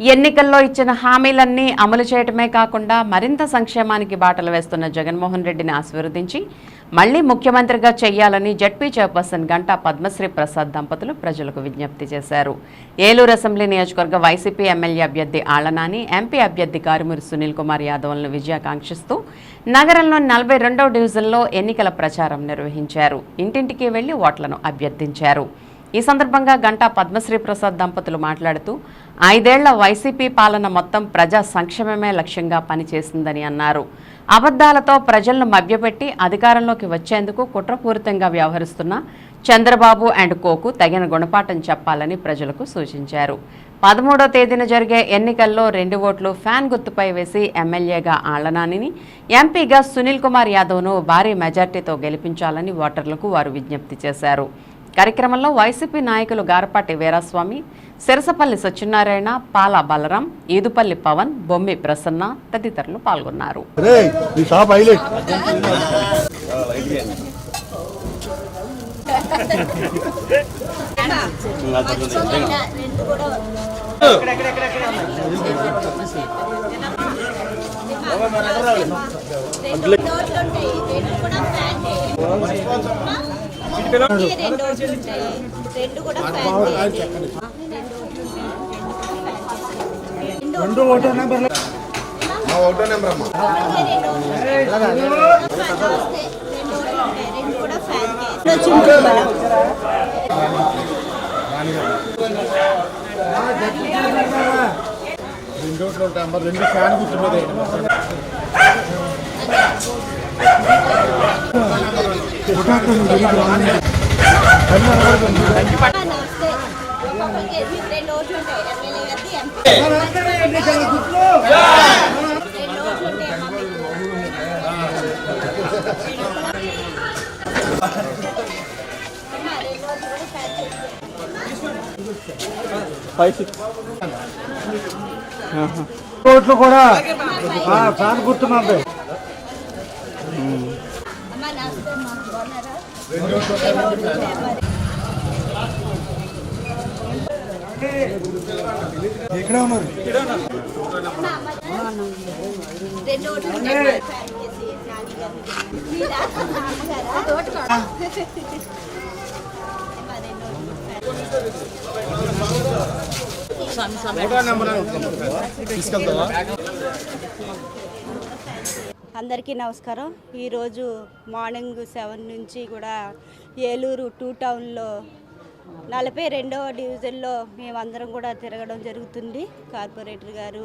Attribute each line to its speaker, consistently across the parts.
Speaker 1: ఎన్నికల్లో ఇచ్చిన హామీలన్నీ అమలు చేయటమే కాకుండా మరింత సంక్షేమానికి బాటలు వేస్తున్న జగన్మోహన్ రెడ్డిని ఆశీర్వదించి మళ్ళీ ముఖ్యమంత్రిగా చేయాలని జడ్పీ చైర్పర్సన్ గంటా పద్మశ్రీ ప్రసాద్ దంపతులు ప్రజలకు విజ్ఞప్తి చేశారు. ఏలూరు అసెంబ్లీ నియోజకవర్గ వైసీపీ ఎమ్మెల్యే అభ్యర్థి ఆళ్ళనాని ఎంపీ అభ్యర్థి కారుమూరి సునీల్ కుమార్ యాదవ్లను విజయాకాంక్షిస్తూ నగరంలోని నలభై రెండవ డివిజన్లో ఎన్నికల ప్రచారం నిర్వహించారు. ఇంటింటికి వెళ్ళి ఓట్లను అభ్యర్థించారు. ఈ సందర్భంగా గంటా పద్మశ్రీ ప్రసాద్ దంపతులు మాట్లాడుతూ ఐదేళ్ళ వైసీపీ పాలన మొత్తం ప్రజా సంక్షేమమే లక్ష్యంగా పనిచేసిందని అన్నారు. అబద్ధాలతో ప్రజలను మభ్యపెట్టి అధికారంలోకి వచ్చేందుకు కుట్రపూరితంగా వ్యవహరిస్తున్న చంద్రబాబు అండ్ కోకు తగిన గుణపాఠం చెప్పాలని ప్రజలకు సూచించారు. పదమూడో తేదీన జరిగే ఎన్నికల్లో రెండు ఓట్లు ఫ్యాన్ గుర్తుపై వేసి ఎమ్మెల్యేగా ఆళ్ళనానిని ఎంపీగా సునీల్ కుమార్ యాదవ్ను భారీ మెజార్టీతో గెలిపించాలని ఓటర్లకు వారు విజ్ఞప్తి చేశారు. కార్యక్రమంలో వైసీపీ నాయకులు గారపాటి వీరాస్వామి సిరసపల్లి సత్యనారాయణ పాల బలరాం ఈదుపల్లి పవన్ బొమ్మి ప్రసన్న తదితరులు పాల్గొన్నారు.
Speaker 2: కూడా.
Speaker 3: రెండు ఒకటో నెంబర్
Speaker 4: ఒకటో నెంబర్ అమ్మా.
Speaker 2: రెండు రోజులు ఉంటాయి. రెండు ఫ్యాన్
Speaker 3: కూర్చున్నది.
Speaker 2: నమస్తే కూడా ఫ్యాన్ చేయండి.
Speaker 3: రోడ్లు కూడా ఆ, ఫ్యాన్ గుర్తున్నది
Speaker 2: అమ్మా నమస్తే అమ్మా
Speaker 3: ఇక్కడే ఉన్నారు?
Speaker 2: రెండు అందరికీ నమస్కారం. ఈరోజు మార్నింగ్ సెవెన్ నుంచి కూడా ఏలూరు టూ టౌన్లో నలభై రెండవ డివిజన్లో మేమందరం కూడా తిరగడం జరుగుతుంది. కార్పొరేటర్ గారు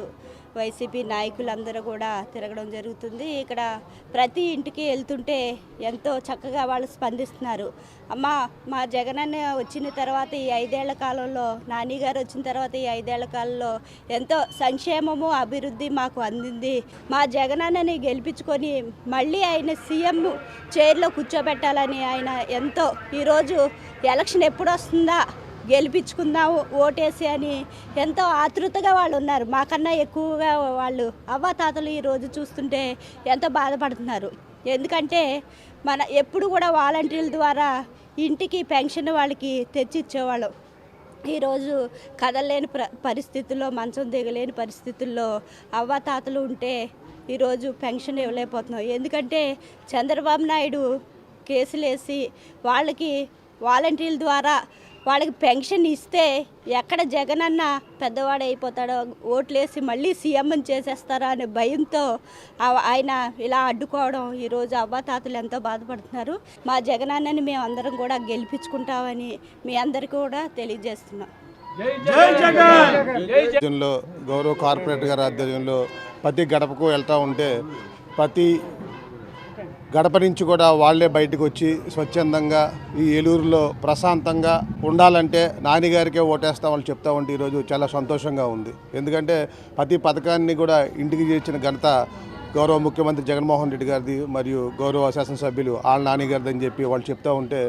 Speaker 2: వైసీపీ నాయకులందరూ కూడా తిరగడం జరుగుతుంది. ఇక్కడ ప్రతి ఇంటికి వెళ్తుంటే ఎంతో చక్కగా వాళ్ళు స్పందిస్తున్నారు. అమ్మ మా జగనన్న వచ్చిన తర్వాత ఈ ఐదేళ్ళ కాలంలో నాని గారు వచ్చిన తర్వాత ఈ ఐదేళ్ళ కాలంలో ఎంతో సంక్షేమము అభివృద్ధి మాకు అందింది. మా జగనన్నని గెలిపించుకొని మళ్ళీ ఆయన సీఎం చైర్లో కూర్చోబెట్టాలని ఆయన ఎంతో ఈరోజు ఎలక్షన్ ఎప్పుడు వస్తుందా గెలిపించుకుందాం ఓటేసి అని ఎంతో ఆతృతగా వాళ్ళు ఉన్నారు. మాకన్నా ఎక్కువగా వాళ్ళు అవ్వాతాతలు ఈరోజు చూస్తుంటే ఎంతో బాధపడుతున్నారు. ఎందుకంటే మన ఎప్పుడు కూడా వాలంటీర్ల ద్వారా ఇంటికి పెన్షన్ వాళ్ళకి తెచ్చిచ్చేవాళ్ళం. ఈరోజు కదలలేని ప్ర పరిస్థితుల్లో మంచం దిగలేని పరిస్థితుల్లో అవ్వాతాతలు ఉంటే ఈరోజు పెన్షన్ ఇవ్వలేకపోతున్నాం. ఎందుకంటే చంద్రబాబు నాయుడు కేసులేసి వాళ్ళకి వాలంటీర్ల ద్వారా వాళ్ళకి పెన్షన్ ఇస్తే ఎక్కడ జగన్ అన్న పెద్దవాడు అయిపోతాడో ఓట్లేసి మళ్ళీ సీఎం చేసేస్తారా అనే భయంతో ఆయన ఇలా అడ్డుకోవడం ఈరోజు అవ్వాతాతలు ఎంతో బాధపడుతున్నారు. మా జగన్ అన్నని మేము అందరం కూడా గెలిపించుకుంటామని మీ అందరికీ కూడా తెలియజేస్తున్నాం.
Speaker 4: గౌరవ కార్పొరేటర్ గారి ఆధ్వర్యంలో ప్రతి గడపకు వెళ్తూ ఉంటే ప్రతి గడప నుంచి కూడా వాళ్ళే బయటకు వచ్చి స్వచ్ఛందంగా ఈ ఏలూరులో ప్రశాంతంగా ఉండాలంటే నాన్నగారికే ఓటేస్తామని చెప్తా ఉంటే ఈరోజు చాలా సంతోషంగా ఉంది. ఎందుకంటే ప్రతి పథకాన్ని కూడా ఇంటికి చేర్చిన ఘనత గౌరవ ముఖ్యమంత్రి జగన్మోహన్ రెడ్డి గారిది మరియు గౌరవ శాసనసభ్యులు ఆళ్ళ నాన్నగారిది అని చెప్పి వాళ్ళు చెప్తా ఉంటే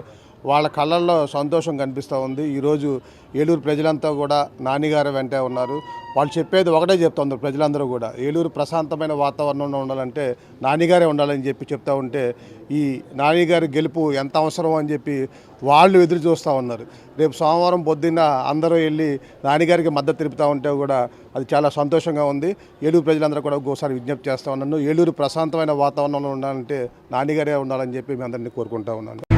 Speaker 4: వాళ్ళ కళ్ళల్లో సంతోషం కనిపిస్తూ ఉంది. ఈరోజు ఏలూరు ప్రజలంతా కూడా నాన్నగారు వెంటే ఉన్నారు. వాళ్ళు చెప్పేది ఒకటే చెప్తున్నారు ప్రజలందరూ కూడా. ఏలూరు ప్రశాంతమైన వాతావరణంలో ఉండాలంటే నానిగారే ఉండాలని చెప్పి చెప్తా ఉంటే ఈ నానిగారి గెలుపు ఎంత అవసరం అని చెప్పి వాళ్ళు ఎదురు చూస్తూ ఉన్నారు. రేపు సోమవారం పొద్దున్న అందరూ వెళ్ళి నానిగారికి మద్దతు తెలుపుతూ ఉంటే కూడా అది చాలా సంతోషంగా ఉంది. ఏలూరు ప్రజలందరూ కూడా ఒకసారి విజ్ఞప్తి చేస్తూ ఉన్నాను. ఏలూరు ప్రశాంతమైన వాతావరణంలో ఉండాలంటే నానిగారే ఉండాలని చెప్పి మేము అందరినీ కోరుకుంటా ఉన్నాను.